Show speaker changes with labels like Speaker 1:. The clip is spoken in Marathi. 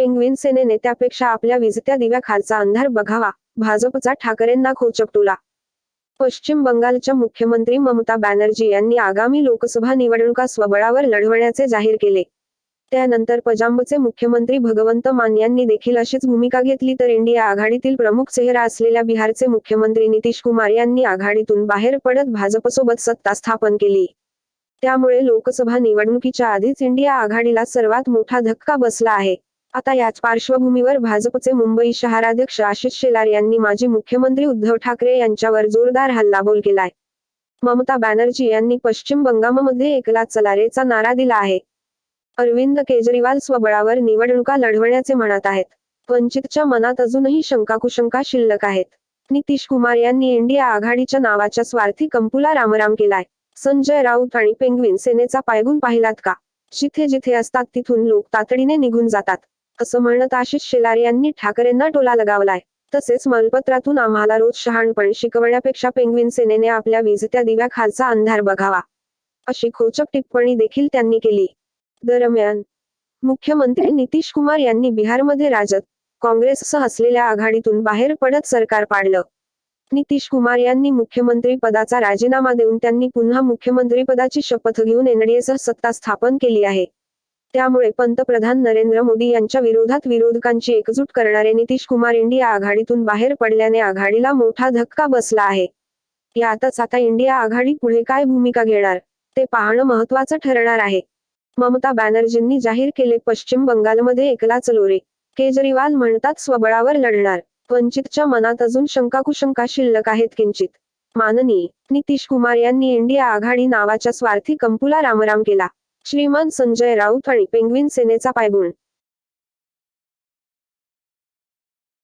Speaker 1: पेंग्विन सेनेने त्यापेक्षा आपल्या विजत्या दिव्याखालचा अंधार बघावा. भाजपचा ठाकरेंना खोचकटुला पश्चिम बंगालच्या मुख्यमंत्री ममता बॅनर्जी यांनी आगामी लोकसभा निवडणुका स्वबळावर लढवण्याचे जाहीर केले. त्यानंतर पजांबचे मुख्यमंत्री भगवंत मान यांनी देखील अशीच भूमिका घेतली तर इंडिया आघाडीतील प्रमुख चेहरा असलेल्या बिहारचे मुख्यमंत्री नितीश कुमार यांनी आघाडीतून बाहेर पडत भाजपसोबत सत्ता स्थापन केली. त्यामुळे लोकसभा निवडणुकीच्या आधीच इंडिया आघाडीला सर्वात मोठा धक्का बसला आहे. आता याच पार्श्वभूमीवर भाजपचे मुंबई शहराध्यक्ष आशिष शेलार यांनी माजी मुख्यमंत्री उद्धव ठाकरे यांच्यावर जोरदार हल्लाबोल केलाय. ममता बॅनर्जी यांनी पश्चिम बंगालमध्ये एकला चलारेचा नारा दिला आहे. अरविंद केजरीवाल स्वबळावर निवडणुका लढवण्याचे म्हणत आहेत. वंचितच्या मनात अजूनही शंकाकुशंका शिल्लक आहेत. नितीश कुमार यांनी इंडिया आघाडीच्या नावाच्या स्वार्थी कंपुला रामराम केलाय. संजय राऊत आणि पेंग्विन सेनेचा पायगुण पाहिलात का? जिथे जिथे असतात तिथून लोक तातडीने निघून जातात. असं म्हणत आशिष शेलार यांनी ठाकरेंना टोला लगावलाय. तसेच मलपत्रातून आम्हाला रोज शहाणपण शिकवण्यापेक्षा पेंग्विन सेनेने आपल्या विझत्या दिव्याखालचा अंधार बघावा अशी खोचक टिप्पणी देखील त्यांनी केली. दरम्यान मुख्यमंत्री नितीश कुमार यांनी बिहारमध्ये राजद काँग्रेससह असलेल्या आघाडीतून बाहेर पडत सरकार पाडलं. नितीश कुमार यांनी मुख्यमंत्री पदाचा राजीनामा देऊन त्यांनी पुन्हा मुख्यमंत्री पदाची शपथ घेऊन एनडीएसह सत्ता स्थापन केली आहे. त्यामुळे पंतप्रधान नरेंद्र मोदी यांच्या विरोधात विरोधकांची एकजूट करणारे नितीश कुमार इंडिया आघाडीतून बाहेर पडल्याने आघाडीला मोठा धक्का बसला आहे. यातच आता इंडिया आघाडी पुढे काय भूमिका घेणार ते पाहणं महत्वाचं ठरणार आहे. ममता बॅनर्जींनी जाहीर केले पश्चिम बंगालमध्ये एकलाच लोरे केजरीवाल म्हणतात स्वबळावर लढणार वंचितच्या मनात अजून शंकाकुशंका शिल्लक आहेत किंचित. माननीय नितीश कुमार यांनी इंडिया आघाडी नावाच्या स्वार्थी कंपुला रामराम केला. श्रीमान संजय राऊत आणि पेंग्विन सेनेचा पायगुण